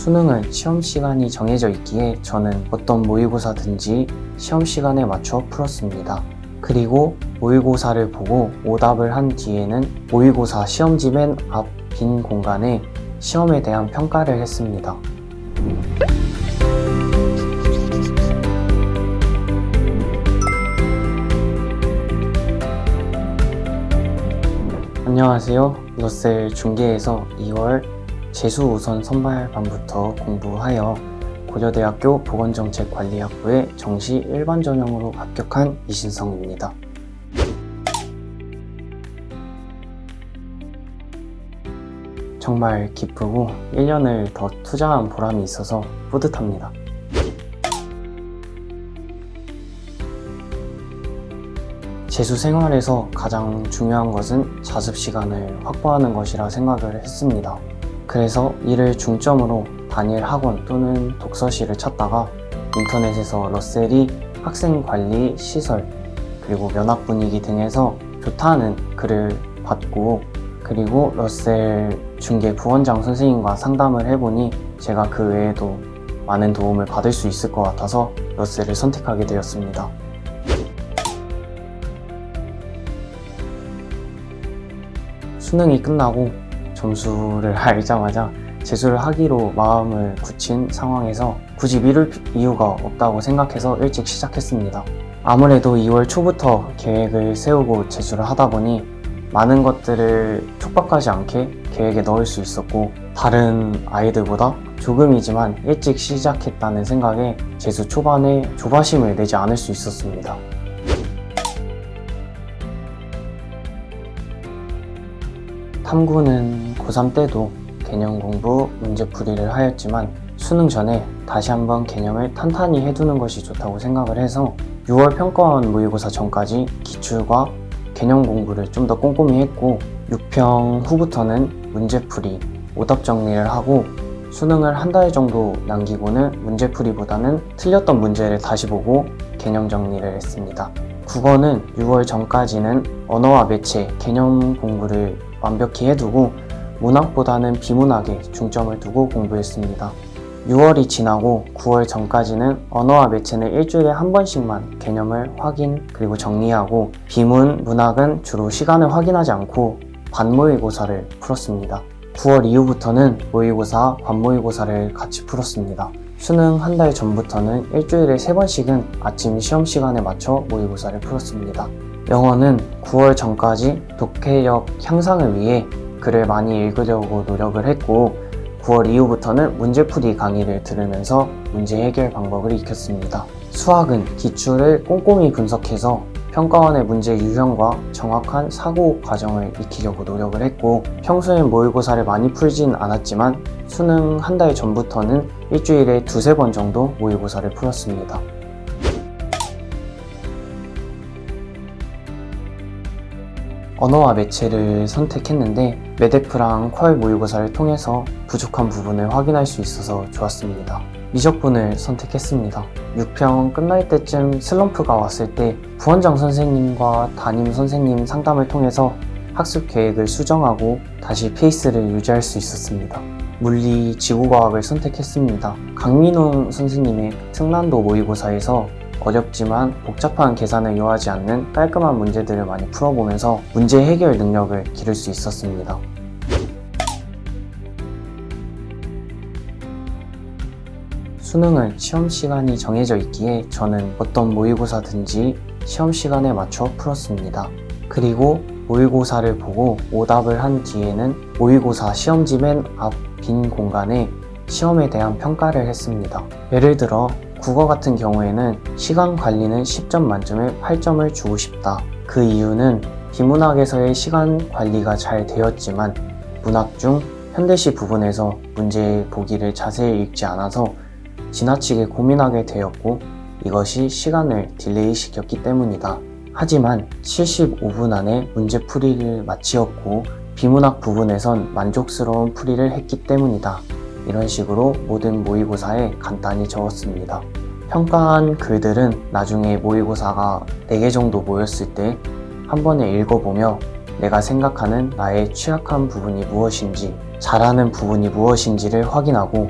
수능은 시험 시간이 정해져 있기에 저는 어떤 모의고사든지 시험 시간에 맞춰 풀었습니다. 그리고 모의고사를 보고 오답을 한 뒤에는 모의고사 시험지 맨 앞 빈 공간에 시험에 대한 평가를 했습니다. 안녕하세요. 러셀 중계에서 2월 재수 우선 선발반부터 공부하여 고려대학교 보건정책관리학부에 정시 일반 전형으로 합격한 이신성입니다. 정말 기쁘고 1년을 더 투자한 보람이 있어서 뿌듯합니다. 재수 생활에서 가장 중요한 것은 자습 시간을 확보하는 것이라 생각을 했습니다. 그래서 이를 중점으로 단일 학원 또는 독서실을 찾다가 인터넷에서 러셀이 학생 관리 시설 그리고 면학 분위기 등에서 좋다는 글을 받고 그리고 러셀 중계 부원장 선생님과 상담을 해보니 제가 그 외에도 많은 도움을 받을 수 있을 것 같아서 러셀을 선택하게 되었습니다. 수능이 끝나고 점수를 알자마자 재수를 하기로 마음을 굳힌 상황에서 굳이 미룰 이유가 없다고 생각해서 일찍 시작했습니다. 아무래도 2월 초부터 계획을 세우고 재수를 하다 보니 많은 것들을 촉박하지 않게 계획에 넣을 수 있었고 다른 아이들보다 조금이지만 일찍 시작했다는 생각에 재수 초반에 조바심을 내지 않을 수 있었습니다. 탐구는 고3 때도 개념 공부, 문제 풀이를 하였지만 수능 전에 다시 한번 개념을 탄탄히 해두는 것이 좋다고 생각을 해서 6월 평가원 모의고사 전까지 기출과 개념 공부를 좀 더 꼼꼼히 했고 6평 후부터는 문제풀이, 오답 정리를 하고 수능을 한 달 정도 남기고는 문제풀이보다는 틀렸던 문제를 다시 보고 개념 정리를 했습니다. 국어는 6월 전까지는 언어와 매체, 개념 공부를 완벽히 해두고 문학보다는 비문학에 중점을 두고 공부했습니다. 6월이 지나고 9월 전까지는 언어와 매체는 일주일에 한 번씩만 개념을 확인 그리고 정리하고 비문, 문학은 주로 시간을 확인하지 않고 반모의고사를 풀었습니다. 9월 이후부터는 모의고사, 반모의고사를 같이 풀었습니다. 수능 한 달 전부터는 일주일에 세 번씩은 아침 시험 시간에 맞춰 모의고사를 풀었습니다. 영어는 9월 전까지 독해력 향상을 위해 글을 많이 읽으려고 노력을 했고 9월 이후부터는 문제풀이 강의를 들으면서 문제 해결 방법을 익혔습니다. 수학은 기출을 꼼꼼히 분석해서 평가원의 문제 유형과 정확한 사고 과정을 익히려고 노력을 했고 평소엔 모의고사를 많이 풀진 않았지만 수능 한 달 전부터는 일주일에 두세 번 정도 모의고사를 풀었습니다. 언어와 매체를 선택했는데 메데프랑 퀄 모의고사를 통해서 부족한 부분을 확인할 수 있어서 좋았습니다. 미적분을 선택했습니다. 6평 끝날 때쯤 슬럼프가 왔을 때 부원장 선생님과 담임 선생님 상담을 통해서 학습 계획을 수정하고 다시 페이스를 유지할 수 있었습니다. 물리 지구과학을 선택했습니다. 강민웅 선생님의 특난도 모의고사에서 어렵지만 복잡한 계산을 요하지 않는 깔끔한 문제들을 많이 풀어보면서 문제 해결 능력을 기를 수 있었습니다. 수능은 시험 시간이 정해져 있기에 저는 어떤 모의고사든지 시험 시간에 맞춰 풀었습니다. 그리고 모의고사를 보고 오답을 한 뒤에는 모의고사 시험지 맨 앞 빈 공간에 시험에 대한 평가를 했습니다. 예를 들어 국어 같은 경우에는 시간 관리는 10점 만점에 8점을 주고 싶다. 그 이유는 비문학에서의 시간 관리가 잘 되었지만 문학 중 현대시 부분에서 문제 보기를 자세히 읽지 않아서 지나치게 고민하게 되었고 이것이 시간을 딜레이 시켰기 때문이다. 하지만 75분 안에 문제 풀이를 마치었고 비문학 부분에선 만족스러운 풀이를 했기 때문이다. 이런 식으로 모든 모의고사에 간단히 적었습니다. 평가한 글들은 나중에 모의고사가 4개 정도 모였을 때 한 번에 읽어보며 내가 생각하는 나의 취약한 부분이 무엇인지, 잘하는 부분이 무엇인지를 확인하고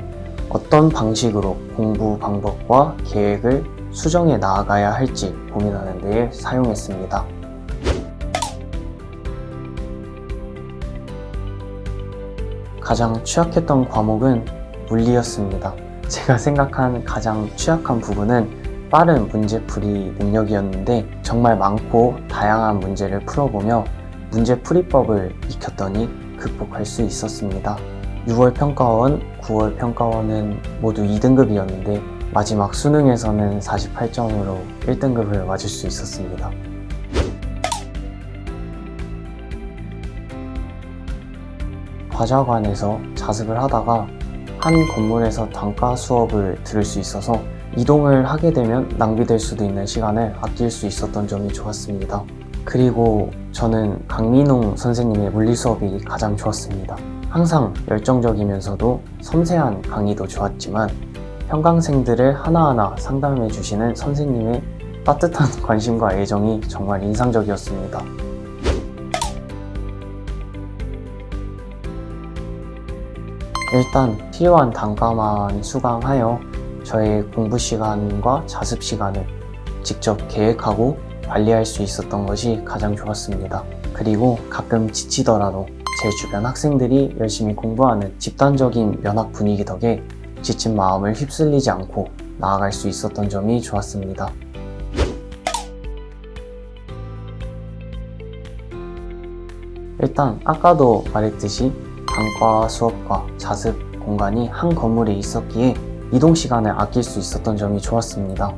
어떤 방식으로 공부 방법과 계획을 수정해 나아가야 할지 고민하는 데에 사용했습니다. 가장 취약했던 과목은 물리였습니다. 제가 생각한 가장 취약한 부분은 빠른 문제풀이 능력이었는데 정말 많고 다양한 문제를 풀어보며 문제 풀이법을 익혔더니 극복할 수 있었습니다. 6월 평가원, 9월 평가원은 모두 2등급이었는데 마지막 수능에서는 48점으로 1등급을 맞을 수 있었습니다. 과자관에서 자습을 하다가 한 건물에서 단과 수업을 들을 수 있어서 이동을 하게 되면 낭비될 수도 있는 시간을 아낄 수 있었던 점이 좋았습니다. 그리고 저는 강민웅 선생님의 물리 수업이 가장 좋았습니다. 항상 열정적이면서도 섬세한 강의도 좋았지만 평강생들을 하나하나 상담해 주시는 선생님의 따뜻한 관심과 애정이 정말 인상적이었습니다. 일단 필요한 단과만 수강하여 저의 공부 시간과 자습 시간을 직접 계획하고 관리할 수 있었던 것이 가장 좋았습니다. 그리고 가끔 지치더라도 제 주변 학생들이 열심히 공부하는 집단적인 면학 분위기 덕에 지친 마음을 휩쓸리지 않고 나아갈 수 있었던 점이 좋았습니다. 일단 아까도 말했듯이 단과 수업과 자습 공간이 한 건물에 있었기에 이동 시간을 아낄 수 있었던 점이 좋았습니다.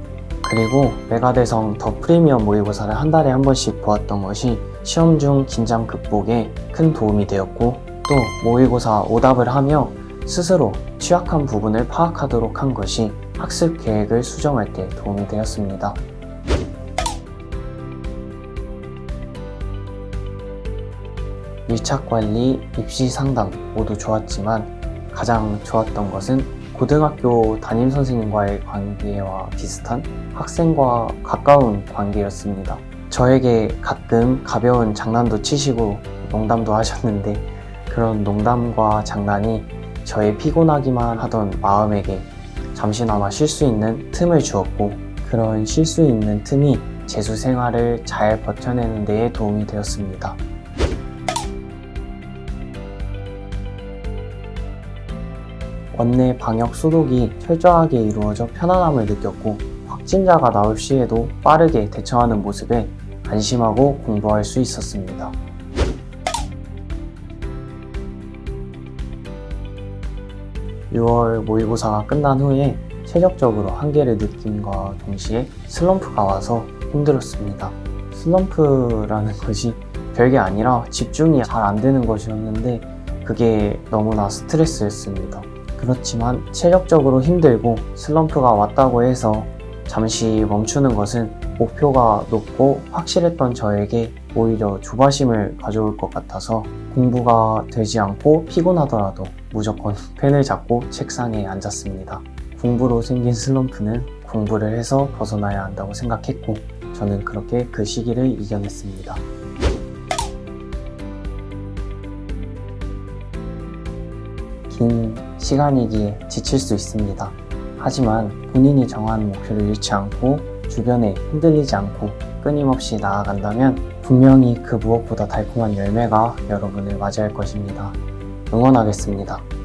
그리고 메가대성 더 프리미엄 모의고사를 한 달에 한 번씩 보았던 것이 시험 중 긴장 극복에 큰 도움이 되었고 또 모의고사 오답을 하며 스스로 취약한 부분을 파악하도록 한 것이 학습 계획을 수정할 때 도움이 되었습니다. 밀착 관리, 입시 상담 모두 좋았지만 가장 좋았던 것은 고등학교 담임 선생님과의 관계와 비슷한 학생과 가까운 관계였습니다. 저에게 가끔 가벼운 장난도 치시고 농담도 하셨는데 그런 농담과 장난이 저의 피곤하기만 하던 마음에게 잠시나마 쉴 수 있는 틈을 주었고 그런 쉴 수 있는 틈이 재수 생활을 잘 버텨내는 데에 도움이 되었습니다. 원내 방역 소독이 철저하게 이루어져 편안함을 느꼈고 확진자가 나올 시에도 빠르게 대처하는 모습에 안심하고 공부할 수 있었습니다. (6월) 모의고사가 끝난 후에 체력적으로 한계를 느낌과 동시에 슬럼프가 와서 힘들었습니다. 슬럼프라는 것이 별게 아니라 집중이 잘 안 되는 것이었는데 그게 너무나 스트레스였습니다. 그렇지만 체력적으로 힘들고 슬럼프가 왔다고 해서 잠시 멈추는 것은 목표가 높고 확실했던 저에게 오히려 조바심을 가져올 것 같아서 공부가 되지 않고 피곤하더라도 무조건 펜을 잡고 책상에 앉았습니다. 공부로 생긴 슬럼프는 공부를 해서 벗어나야 한다고 생각했고 저는 그렇게 그 시기를 이겨냈습니다. 긴 시간이기에 지칠 수 있습니다. 하지만 본인이 정한 목표를 잃지 않고 주변에 흔들리지 않고 끊임없이 나아간다면 분명히 그 무엇보다 달콤한 열매가 여러분을 맞이할 것입니다. 응원하겠습니다.